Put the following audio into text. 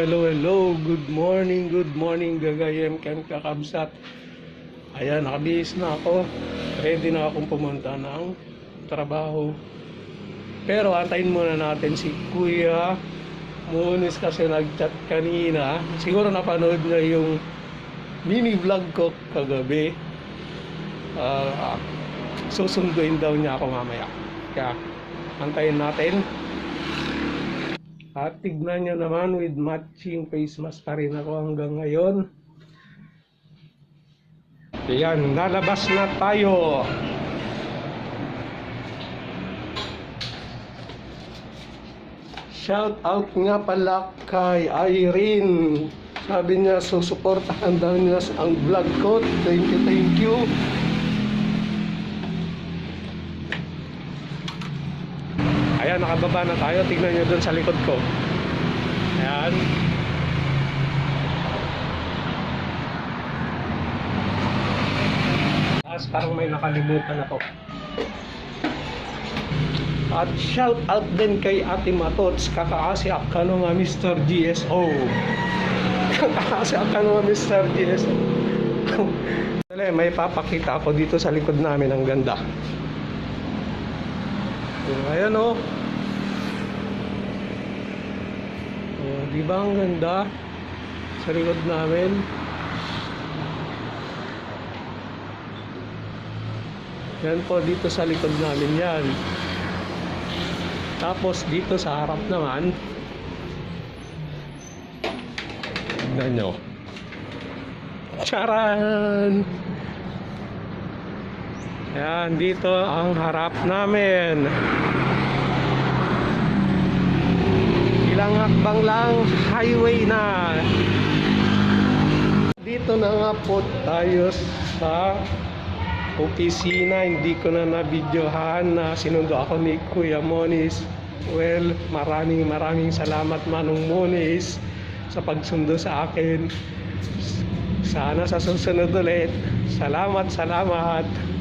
hello, hello. Good morning, good morning. Gagayem kan kakabsat. Ayan, nakabihis na ako. Ready na akong pumunta ng trabaho. Pero antayin muna natin si Kuya Munis kasi nag-chat kanina. Siguro napanood na yung mini vlog ko kagabi. Ah, susunduin daw niya ako mamaya. Kaya antayin natin. At tignan nyo naman with matching face mask pa rin ako hanggang ngayon. Ayan, lalabas na tayo. Shout out nga pala kay Irene. Sabi niya, susuportahan daw niya ang vlog ko. Thank you, thank you. Ayan, nakababa na tayo. Tignan nyo dun sa likod ko. Ayan. Tapos parang may nakalimutan ako. At shout out din kay Ate Matots, kakaasi ka no nga Mr. GSO. kakaasi ka no nga Mr. GSO. May papakita ako dito sa likod namin ang ganda. Ayan o. Oh. Oh, di ba ang ganda? Sa likod namin. Yan po dito sa likod namin yan. Tapos dito sa harap naman. Tignan nyo. Charan! Yan, dito ang harap namin. Ilang hakbang lang, highway na. Dito na nga po tayo sa opisina. Hindi ko na nabidyohan na sinundo ako ni Kuya Monis. Well, maraming maraming salamat Manong Monis sa pagsundo sa akin. Sana sa susunod ulit. Salamat, salamat.